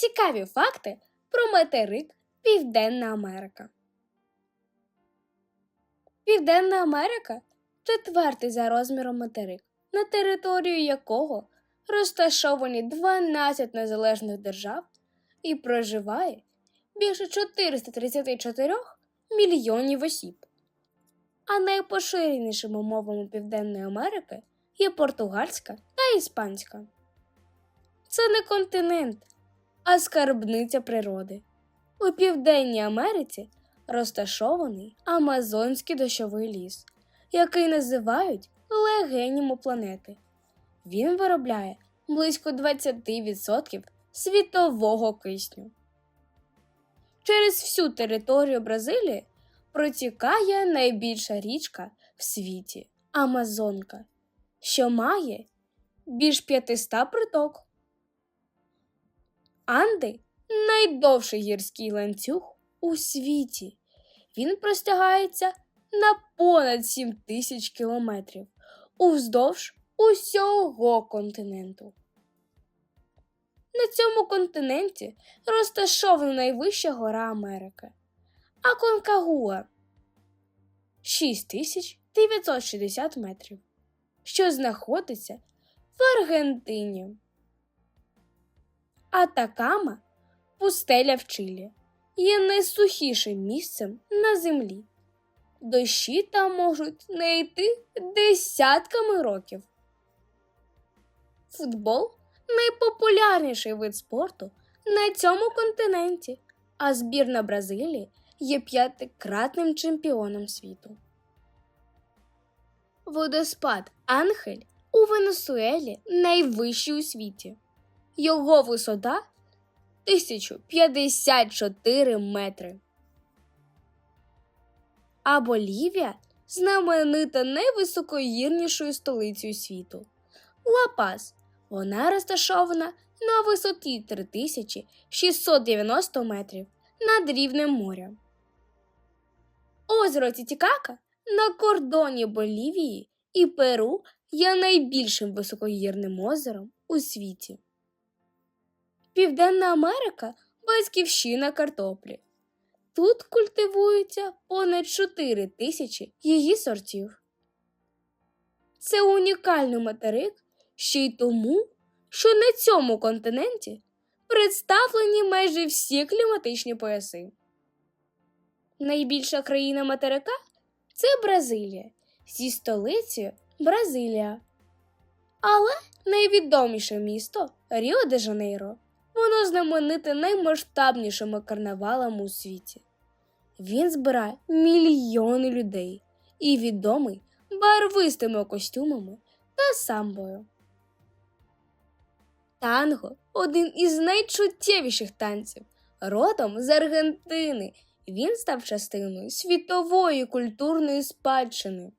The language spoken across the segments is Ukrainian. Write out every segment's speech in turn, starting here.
Цікаві факти про материк Південна Америка. Південна Америка четвертий за розміром материк, на територію якого розташовані 12 незалежних держав і проживає більше 434 мільйонів осіб. А найпоширенішими мовами Південної Америки є португальська та іспанська. Це не континент, а скарбниця природи. У Південній Америці розташований Амазонський дощовий ліс, який називають легенем планети. Він виробляє близько 20% світового кисню. Через всю територію Бразилії протікає найбільша річка в світі Амазонка, що має більш 500 приток. Анди найдовший гірський ланцюг у світі. Він простягається на понад 7 тисяч кілометрів уздовж усього континенту. На цьому континенті розташована найвища гора Америки Аконкагуа 6960 метрів, що знаходиться в Аргентині. Атакама пустеля в Чилі є найсухішим місцем на землі. Дощі там можуть не йти десятками років. Футбол найпопулярніший вид спорту на цьому континенті, а збірна Бразилії є п'ятикратним чемпіоном світу. Водоспад Ангель у Венесуелі найвищий у світі. Його висота 1054 метри. А Болівія знаменита найвисокогірнішою столицею світу. Ла-Пас. Вона розташована на висоті 3690 метрів над рівнем моря. Озеро Тітікака на кордоні Болівії і Перу є найбільшим високогірним озером у світі. Південна Америка батьківщина картоплі. Тут культивується понад 4 тисячі її сортів. Це унікальний материк ще й тому, що на цьому континенті представлені майже всі кліматичні пояси. Найбільша країна материка це Бразилія зі столицею Бразилія. Але найвідоміше місто Ріо де Жанейро. Воно знамените наймасштабнішими карнавалами у світі. Він збирає мільйони людей і відомий барвистими костюмами та самбою. Танго один із найчуттєвіших танців, родом з Аргентини. Він став частиною світової культурної спадщини.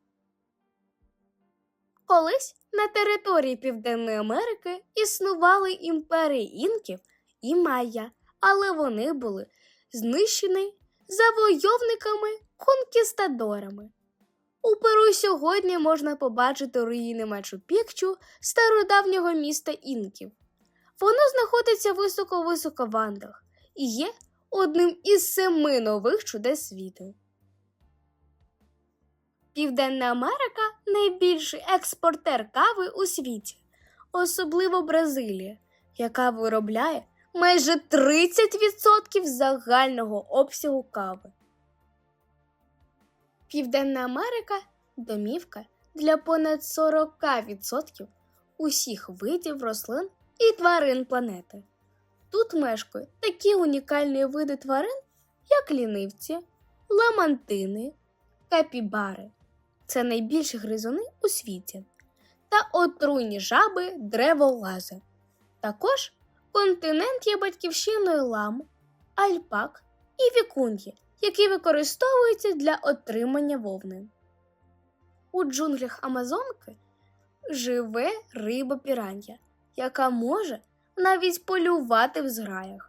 Колись на території Південної Америки існували імперії інків і майя, але вони були знищені завойовниками конкістадорами. У Перу сьогодні можна побачити руїни Мачу-Пікчу стародавнього міста інків. Воно знаходиться високо-високо в Андах і є одним із семи нових чудес світу. Південна Америка найбільший експортер кави у світі, особливо Бразилія, яка виробляє майже 30% загального обсягу кави. Південна Америка домівка для понад 40% усіх видів рослин і тварин планети. Тут мешкають такі унікальні види тварин, як лінивці, ламантини, капібари це найбільші гризуни у світі, та отруйні жаби древолази. Також континент є батьківщиною лам, альпак і вікун'ї, які використовуються для отримання вовни. У джунглях Амазонки живе риба пірання, яка може навіть полювати в зграях.